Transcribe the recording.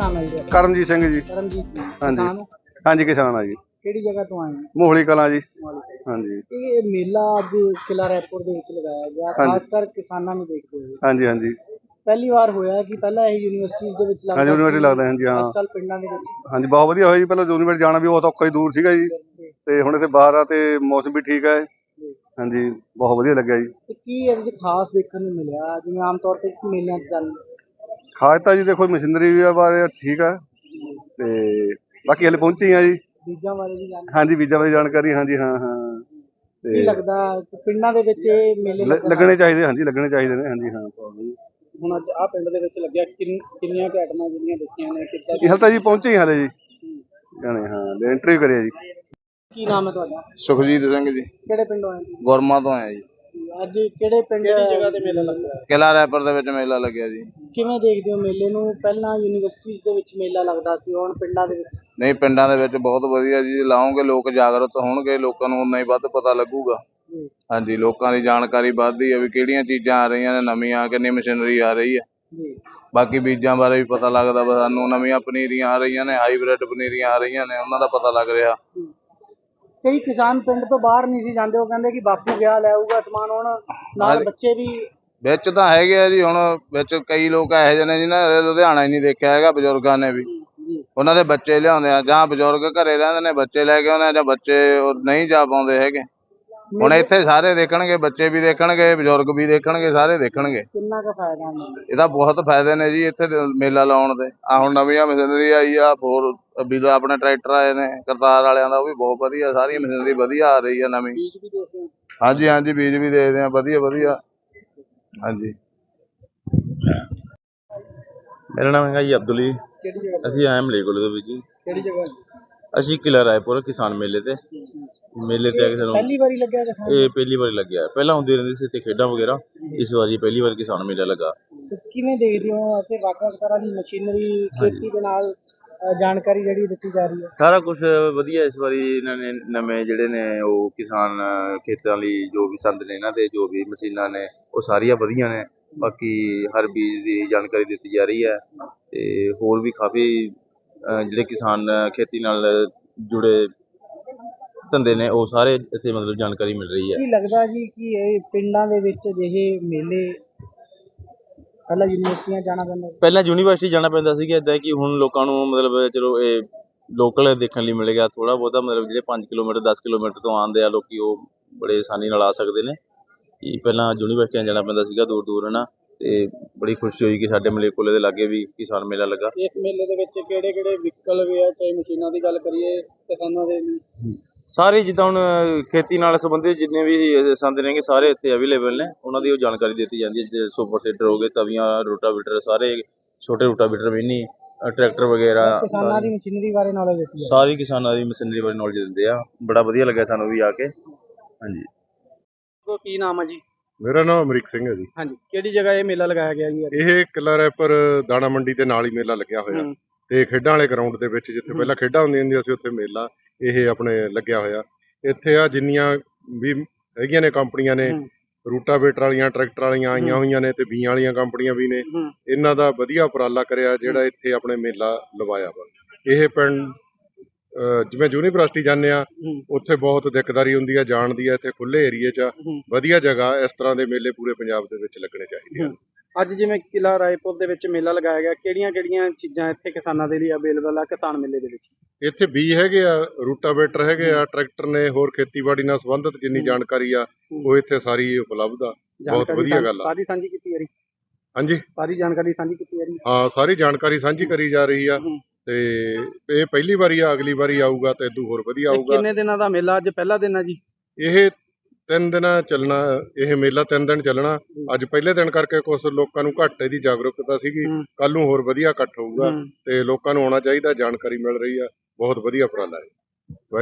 ਨਾਮ ਹੈ ਜੀ? ਕਰਮਜੀਤ ਸਿੰਘ ਜੀ। ਕਰਮਜੀਤ ਜੀ। ਹਾਂਜੀ। ਕਿਸਾਨ ਹੋ? ਹਾਂਜੀ ਕਿਸਾਨ ਆ ਜੀ। ਕਿਹੜੀ ਜਗ੍ਹਾ ਤੋਂ ਆਏ ਹੋ? ਮੋਹਲੀ ਕਲਾਂ ਜੀ। ਤੋਂ। ਹਾਂਜੀ। ਇਹ ਮੇਲਾ ਅੱਜ ਕਿਲਾ ਰਾਏਪੁਰ ਦੇ ਵਿੱਚ ਲਗਾਇਆ ਗਿਆ। ਹਾਂਜੀ। ਖਾਸ ਕਰ ਕਿਸਾਨਾਂ ਨੂੰ ਦੇਖਦੇ ਹੋਏ। ਹਾਂਜੀ ਹਾਂਜੀ। ਪਹਿਲੀ ਵਾਰ ਹੋਇਆ ਕਿ ਪਹਿਲਾਂ ਇਹ ਯੂਨੀਵਰਸਿਟੀਜ਼ ਦੇ ਵਿੱਚ ਲੱਗਦਾ ਹਾਂਜੀ ਯੂਨੀਵਰਸਿਟੀ ਲੱਗਦਾ ਹਾਂਜੀ ਹਾਂ। ਅੱਜ ਕੱਲ ਪਿੰਡਾਂ ਦੇ ਵਿੱਚ। ਹਾਂਜੀ ਬਹੁਤ ਵਧੀਆ ਹੋਇਆ ਜੀ। ਪਹਿਲਾਂ ਯੂਨੀਵਰਸਿਟੀ ਜਾਣਾ ਵੀ ਬਹੁਤ ਔਖਾ ਹੀ ਦੂਰ ਸੀਗਾ ਜੀ। ਤੇ ਹੁਣ ਇੱਥੇ ਬਾਹਰ ਆ ਤੇ ਮੌਸਮ ਵੀ ਠੀਕ ਹੈ। ਹਾਂਜੀ ਬਹੁਤ ਵਧੀਆ ਲੱਗਿਆ ਜੀ। ਤੇ ਕੀ ਇਹਦੇ ਵਿੱਚ ਖਾਸ ਦੇਖਣ ਨੂੰ ਮਿਲਿਆ? ਜਿਵੇਂ ਆਮ ਤੌਰ ਤੇ ਮੇਲਿਆਂ 'ਚ ਜਾਂਦੇ ਤਾਂ ਜੀ ਦੇਖੋ ਮਸ਼ੀਨਰੀ ਵੀ ਬਾਰੇ ਠੀਕ ਹੈ ਤੇ ਬਾਕੀ ਹਲੇ ਪਹੁੰਚੇ ਆ ਜੀ। ਬੀਜਾਂ ਬਾਰੇ ਵੀ ਜਾਣਦੇ ਹਾਂਜੀ ਵੀਜ਼ਾ ਬਾਰੇ ਜਾਣਕਾਰੀ ਹਾਂਜੀ ਹਾਂ ਹਾਂ। ਕੀ ਤੇ ਲੱਗਦਾ ਕਿ ਪਿੰਡਾਂ ਦੇ ਵਿੱਚ ਇਹ ਮੇਲੇ ਲ- ਲੱਗਣ ਲੱਗਣੇ ਚਾਹੀਦੇ ਹਾਂਜੀ ਲੱਗਣੇ ਚਾਹੀਦੇ ਨੇ ਹਾਂਜੀ ਹਾਂ। ਹੁਣ ਅੱਜ ਆ ਪਿੰਡ ਦੇ ਵਿੱਚ ਲੱਗਿਆ ਕਿੰਨ- ਕਿੰਨੀਆਂ ਕੁ ਆਈਟਮਾਂ ਜਿਹੜੀਆਂ ਦੇਖੀਆਂ ਨੇ ਕਿੱਦਾਂ ਇਹ ਹਲ ਤਾਂ ਜੀ ਪਹੁੰਚੇ ਹੀ ਹਲੇ ਜੀ। ਜਾਣੇ ਹਾਂ ਇੰਟਰਵਿਊ ਕਰਿਆ ਜੀ। ਕੀ ਨਾਮ ਹੈ ਤੁਹਾਡਾ? ਸੁਖਜੀਤ ਸਿੰਘ ਜੀ। ਕਿਹੜੇ ਪਿੰਡੋਂ ਆਏ ਜੀ? ਗੁਰਮਾ ਤੋਂ ਆਇਆ ਜੀ। ਅੱਜ ਕਿਹੜੇ ਪਿੰਡ ਕਿਹੜੀ ਜਗ੍ਹਾ ਤੇ ਮੇਲਾ ਲੱਗਿਆ? ਕਿਲਾ ਰੈਪਰ ਦੇ ਵਿੱਚ ਮੇਲਾ ਲੱਗਿਆ ਜੀ। ਕਿਵੇਂ ਦੇਖਦੇ ਹੋ ਮੇਲੇ ਨੂੰ? ਪਹਿਲਾਂ ਯੂਨੀਵਰਸਿਟੀਜ਼ ਦੇ ਵਿੱਚ ਮੇਲਾ ਲੱਗਦਾ ਸੀ ਹੁਣ ਪਿੰਡਾਂ ਦੇ ਵਿੱਚ? ਨਹੀਂ ਪਿੰਡਾਂ ਦੇ ਵਿੱਚ ਬਹੁਤ ਵਧੀਆ ਜੀ ਲਾਉਂਗੇ ਲੋਕ ਜਾਗਰੂਕ ਹੋਣਗੇ ਲੋਕਾਂ ਨੂੰ ਉਨਾ ਹੀ ਵੱਧ ਪਤਾ ਲੱਗੂਗਾ। ਜੀ। ਹਾਂਜੀ ਲੋਕਾਂ ਦੀ ਜਾਣਕਾਰੀ ਵੱਧਦੀ ਹੈ ਵੀ ਕਿਹੜੀਆਂ ਚੀਜ਼ਾਂ ਆ ਰਹੀਆਂ ਨੇ ਨਵੀਆਂ ਕਿੰਨੀ ਮਸ਼ੀਨਰੀ ਆ ਰਹੀ ਹੈ। ਜੀ। ਬਾਕੀ ਬੀਜਾਂ ਬਾਰੇ ਵੀ ਪਤਾ ਲੱਗਦਾ ਵਾ ਸਾਨੂੰ ਨਵੀਆਂ ਪਨੀਰੀਆਂ ਆ ਰਹੀਆਂ ਨੇ ਹਾਈਬ੍ਰਿਡ ਪਨੀਰੀਆਂ ਆ ਰਹੀਆਂ ਨੇ ਉਹਨਾਂ ਦਾ ਪਤਾ ਲੱਗ ਰਿਹਾ। ਕਈ ਕਿਸਾਨ ਪਿੰਡ ਤੋਂ ਬਾਹਰ ਨਹੀਂ ਸੀ ਜਾਂਦੇ ਉਹ ਕਹਿੰਦੇ ਕਿ ਬਾਪੂ ਗਿਆ ਲੈ ਆਊਗਾ ਸਮਾਨ ਹੁਣ ਨਾਲ ਹਾਂਜੀ। ਬੱਚੇ ਵੀ ਵਿੱਚ ਤਾਂ ਹੈਗੇ ਆ ਜੀ ਹੁਣ ਵਿੱਚ ਕਈ ਲੋਕ ਇਹੋ ਜਿਹੇ ਨੇ ਜਿਨ੍ਹਾਂ ਨੇ ਲੁਧਿਆਣਾ ਹੀ ਨਹੀਂ ਦੇਖਿਆ ਹੈਗਾ ਬਜ਼ੁਰਗਾਂ ਨੇ ਵੀ। ਉਹਨਾਂ ਦੇ ਬੱਚੇ ਲਿਆਉਂਦੇ ਆ ਜਾਂ ਬਜ਼ੁਰਗ ਘਰੇ ਰਹਿੰਦੇ ਨੇ ਬੱਚੇ ਲੈ ਕੇ ਆਉਂਦੇ ਆ ਜਾਂ ਬੱਚੇ ਉਹ ਨਹੀਂ ਜਾ ਪਾਉਂਦੇ ਹੈਗੇ। ਹੁਣ ਇੱਥੇ ਸਾਰੇ ਦੇਖਣਗੇ ਬੱਚੇ ਵੀ ਦੇਖਣਗੇ ਬਜ਼ੁਰਗ ਵੀ ਦੇਖਣਗੇ ਸਾਰੇ ਦੇਖਣਗੇ। ਕਿੰਨਾ ਕੁ ਫਾਇਦਾ ਇਹਦਾ ਬਹੁਤ ਫਾਇਦੇ ਨੇ ਜੀ ਇੱਥੇ ਦੇ ਮੇਲਾ ਲਾਉਣ ਦੇ। ਆ ਹੁਣ ਨਵੀਆਂ ਮਸ਼ੀਨਰੀ ਆਈ ਆ ਹੋਰ ਵੀ ਆਪਣੇ ਟਰੈਕਟਰ ਆਏ ਨੇ ਕਰਤਾਰ ਵਾਲਿਆਂ ਦਾ ਉਹ ਵੀ ਬਹੁਤ ਵਧੀਆ ਸਾਰੀ ਮਸ਼ੀਨਰੀ ਵਧੀਆ ਆ ਰਹੀ ਆ ਨਵੀਂ। ਹਾਂਜੀ ਹਾਂਜੀ ਬੀਜ ਵੀ ਦੇਖਦੇ ਆ ਵਧੀਆ ਵਧੀਆ। ਹਾਂਜੀ। ਮੇਰਾ ਨਾਮ ਹੈਗਾ ਜੀ ਅਬਦੁਲ। ਜੀ ਕਿਹੜੀ ਜਗ੍ਹਾ? ਅਸੀਂ ਆਏ ਮਲੇਕੋਲ ਦੇ ਵਿੱਚ ਜੀ। ਕਿਹੜੀ ਜਗ੍ਹਾ ਅਸੀਂ ਕਿਲਾ ਰਾਏਪੁਰ ਕਿਸਾਨ ਮੇਲੇ ਤੇ। ਮੇਲੇ ਤੇ ਆ ਕੇ ਸਾਨੂੰ ਪਹਿਲੀ ਵਾਰੀ ਲੱਗਿਆ ਕਿਸਾਨ ਇਹ ਪਹਿਲੀ ਵਾਰੀ ਲੱਗਿਆ। ਪਹਿਲਾਂ ਹੁੰਦੀ ਰਹਿੰਦੀ ਸੀ ਇੱਥੇ ਖੇਡਾਂ ਵਗੈਰਾ। ਇਸ ਵਾਰੀ ਪਹਿਲੀ ਵਾਰ ਕਿਸਾਨ ਮੇਲਾ ਲੱਗਾ। ਤੇ ਕਿਵੇਂ ਦੇਖਦੇ ਹੋ? ਅਤੇ ਵੱਖ ਵੱਖ ਤਰ੍ਹਾਂ ਦੀ ਮਸ਼ੀਨਰੀ ਖੇਤੀ ਦੇ ਨਾਲ ਜਾਣਕਾਰੀ ਜਿਹੜੀ ਦਿੱਤੀ ਜਾ ਰਹੀ ਹੈ। ਸਾਰਾ ਕੁਝ ਵਧੀਆ ਇਸ ਵਾਰੀ ਇਹਨਾਂ ਨੇ ਨਵੇਂ ਜਿਹੜੇ ਨੇ ਉਹ ਕਿਸਾਨ ਖੇਤਾਂ ਲਈ ਜੋ ਵੀ ਸੰਦ ਨੇ ਇਹਨਾਂ ਦੇ ਜੋ ਵੀ ਮਸ਼ੀਨਾਂ ਨੇ ਉਹ ਸਾਰੀਆਂ ਵਧੀਆ ਨੇ। ਬਾਕੀ ਹਰ ਬੀਜ ਦੀ ਜਾਣਕਾਰੀ ਦਿੱਤੀ ਜਾ ਰਹੀ ਹੈ ਤੇ ਹੋਰ ਵੀ ਕਾਫੀ ਜਿਹੜੇ ਕਿਸਾਨ ਖੇਤੀ ਨਾਲ ਜੁੜੇ ਧੰਦੇ ਨੇ ਉਹ ਸਾਰੇ ਇੱਥੇ ਮਤਲਬ ਜਾਣਕਾਰੀ ਮਿਲ ਰਹੀ ਹੈ। ਕੀ ਲੱਗਦਾ ਜੀ ਕਿ ਇਹ ਪਿੰਡਾਂ ਦੇ ਵਿੱਚ ਅਜਿਹੇ ਮੇਲੇ ਪਹਿਲਾਂ ਯੂਨੀਵਰਸਿਟੀਆਂ ਜਾਣਾ ਪੈਂਦਾ ਸੀ। ਪਹਿਲਾਂ ਯੂਨੀਵਰਸਿਟੀ ਜਾਣਾ ਪੈਂਦਾ ਸੀਗਾ ਇਦਾਂ ਕਿ ਹੁਣ ਲੋਕਾਂ ਨੂੰ ਮਤਲਬ ਚਲੋ ਇਹ ਲੋਕਲ ਦੇਖਣ ਲਈ ਮਿਲੇਗਾ ਥੋੜਾ ਬਹੁਤਾ ਮਤਲਬ ਜਿਹੜੇ 5 ਕਿਲੋਮੀਟਰ 10 ਕਿਲੋਮੀਟਰ ਤੋਂ ਆਉਂਦੇ ਆ ਲੋਕੀ ਉਹ ਬੜੇ ਆਸਾਨੀ ਨਾਲ ਆ ਸਕਦੇ ਨੇ। ਕਿ ਪਹਿਲਾਂ ਯੂਨੀਵਰਸਿਟੀਆਂ ਜਾਣਾ ਪੈਂਦਾ ਸੀਗਾ ਦੂਰ ਦੂਰ ਹਨਾ? ਤੇ ਬੜੀ ਖੁਸ਼ੀ ਹੋਈ ਕਿ ਸਾਡੇ ਮਲੇਕੋਲੇ ਦੇ ਲਾਗੇ ਵੀ ਕਿਸਾਨ ਮੇਲਾ ਲੱਗਾ। ਇਸ ਮੇਲੇ ਦੇ ਵਿੱਚ ਕਿਹੜੇ ਕਿਹੜੇ ਵਹੀਕਲ ਵੀ ਆ ਚਾਹੇ ਮਸ਼ੀਨਾਂ ਦੀ ਗੱਲ ਕਰੀਏ ਕਿਸਾਨਾਂ ਦੇ ਲਈ? ਸਾਰੇ ਜਿੱਦਾਂ ਹੁਣ ਖੇਤੀ ਨਾਲ ਸੰਬੰਧਿਤ ਜਿੰਨੇ ਵੀ ਸੰਦ ਨੇਗੇ ਸਾਰੇ ਇੱਥੇ ਅਵੇਲੇਬਲ ਨੇ। ਉਹਨਾਂ ਦੀ ਉਹ ਜਾਣਕਾਰੀ ਦਿੱਤੀ ਜਾਂਦੀ ਹੈ ਜਿਵੇਂ ਸੁਪਰ ਸੀਡਰ ਹੋ ਗਏ ਤਵੀਆਂ ਰੋਟਾਵੀਟਰ ਸਾਰੇ ਛੋਟੇ ਰੋਟਾਵੀਟਰ ਵੀ ਨਹੀਂ ਅ, ਟਰੈਕਟਰ ਵਗੈਰਾ ਕਿਸਾਨਾਂ ਦੀ ਮਸ਼ੀਨਰੀ ਬਾਰੇ ਨੌਲੇਜ ਦਿੱਤੀ ਹੈ। ਸਾਰੀ ਕਿਸਾਨਾਂ ਦੀ ਮਸ਼ੀਨਰੀ ਬਾਰੇ ਨੌਲੇਜ ਦਿੰਦੇ ਆ। ਬੜਾ ਵਧੀਆ ਲੱਗਿਆ ਸਾਨੂੰ ਵੀ ਆ ਕੇ। ਹਾਂਜੀ। ਕੋ ਕੀ ਨਾਮ ਹੈ ਜੀ? ਮੇਰਾ ਨਾਮ ਅਮਰੀਕ ਸਿੰਘ ਹੈ ਜੀ। ਹਾਂਜੀ ਕਿਹੜੀ ਜਗ੍ਹਾ ਇਹ ਮੇਲਾ ਲਗਾਇਆ ਗਿਆ ਜੀ ਇਹ ਕਿਲਾ ਰੈਪਰ ਦਾਣਾ ਮੰਡੀ ਦੇ ਨਾਲ ਹੀ ਮੇਲਾ ਲੱਗਿਆ ਹੋਇਆ। ਤੇ ਖੇਡਾਂ ਵਾਲੇ ਗਰਾਊਂਡ ਦੇ ਵਿੱਚ ਜਿੱਥੇ ਪਹਿਲਾਂ ਖੇਡਾਂ ਹੁੰਦੀਆਂ ਹੁੰਦੀਆਂ ਸੀ ਉੱਥੇ ਮੇਲਾ ਇਹ ਆਪਣੇ ਲੱਗਿਆ ਹੋਇਆ ਇੱਥੇ ਆ ਜਿੰਨੀਆਂ ਵੀ ਹੈਗੀਆਂ ਨੇ ਕੰਪਨੀਆਂ ਨੇ। ਰੂਟਾਵੇਟਰ ਵਾਲੀਆਂ ਟਰੈਕਟਰ ਵਾਲੀਆਂ ਆਈਆਂ ਹੋਈਆਂ ਨੇ ਤੇ ਬੀਆਂ ਵਾਲੀਆਂ ਕੰਪਨੀਆਂ ਵੀ ਨੇ। ਇਹਨਾਂ ਦਾ ਵਧੀਆ ਉਪਰਾਲਾ ਕਰਿਆ ਜਿਹੜਾ ਇੱਥੇ ਆਪਣੇ ਮੇਲਾ ਲਵਾਇਆ ਵਾ ਇਹ ਪਿੰਡ ਜਿਵੇਂ ਯੂਨੀਵਰਸਿਟੀ ਜਾਂਦੇ ਆ। ਉੱਥੇ ਬਹੁਤ ਦਿੱਕਦਾਰੀ ਹੁੰਦੀ ਆ ਜਾਣ ਦੀ ਆ ਇੱਥੇ ਖੁੱਲੇ ਏਰੀਏ 'ਚ। ਵਧੀਆ ਜਗ੍ਹਾ ਇਸ ਤਰ੍ਹਾਂ ਦੇ ਮੇਲੇ ਪੂਰੇ ਪੰਜਾਬ ਦੇ ਵਿੱਚ ਲੱਗਣੇ ਚਾਹੀਦੇ ਆ ਅੱਜ ਜਿਵੇਂ ਕਿਲਾ ਰਾਏਪੁਰ ਦੇ ਵਿੱਚ ਮੇਲਾ ਲਗਾਇਆ ਗਿਆ ਕਿਹੜੀਆਂ ਕਿਹੜੀਆਂ ਚੀਜ਼ਾਂ ਇੱਥੇ ਕਿਸਾਨਾਂ ਦੇ ਲਈ ਅਵੇਲੇਬਲ ਆ ਕਿਸਾਨ ਮੇਲੇ ਦੇ ਵਿੱਚ? ਇੱਥੇ ਬੀ ਹੈਗੇ ਆ ਰੂਟਾਵੇਟਰ ਹੈਗੇ ਆ ਟਰੈਕਟਰ ਨੇ ਹੋਰ ਖੇਤੀਬਾੜੀ ਨਾਲ ਸੰਬੰਧਿਤ ਜਿੰਨੀ। ਜਾਣਕਾਰੀ ਆ। ਉਹ ਇੱਥੇ ਸਾਰੀ ਉਪਲਬਧ ਆ। ਜਾਣਕਾਰੀ ਵਧੀਆ ਗੱਲ ਆ। ਸਾਰੀ ਸਾਂਝੀ ਕੀਤੀ ਜਾ ਰਹੀ ਹਾਂਜੀ। ਸਾਰੀ ਜਾਣਕਾਰੀ ਸਾਂਝੀ ਕੀਤੀ ਜਾ ਰਹੀ ਹਾਂ ਸਾਰੀ ਜਾਣਕਾਰੀ ਸਾਂਝੀ ਕਰੀ ਜਾ ਰਹੀ ਆ। ਤੇ ਇਹ ਪਹਿਲੀ ਵਾਰੀ ਆ ਅਗਲੀ ਵਾਰੀ ਆਊਗਾ ਤੇ ਇਦੋਂ ਹੋਰ ਵਧੀਆ ਆਊਗਾ। ਕਿੰਨੇ ਦਿਨਾਂ ਦਾ ਮੇਲਾ ਅੱਜ? ਪਹਿਲਾ ਦਿਨ ਆ ਜੀ। ਇਹ ਤਿੰਨ ਦਿਨ ਚੱਲਣਾ ਇਹ ਮੇਲਾ ਤਿੰਨ ਦਿਨ ਚੱਲਣਾ। ਅੱਜ ਪਹਿਲੇ ਦਿਨ ਕਰਕੇ ਕੁਝ ਲੋਕਾਂ ਨੂੰ ਘੱਟ ਇਹਦੀ ਜਾਗਰੂਕਤਾ ਸੀਗੀ। ਕੱਲ ਨੂੰ ਹੋਰ ਵਧੀਆ ਇਕੱਠ ਹੋਊਗਾ। ਤੇ ਲੋਕਾਂ ਨੂੰ ਆਉਣਾ ਚਾਹੀਦਾ ਜਾਣਕਾਰੀ ਮਿਲ ਰਹੀ ਆ। ਬਹੁਤ ਵਧੀਆ ਉਪਰਾਲਾ ਹੈ।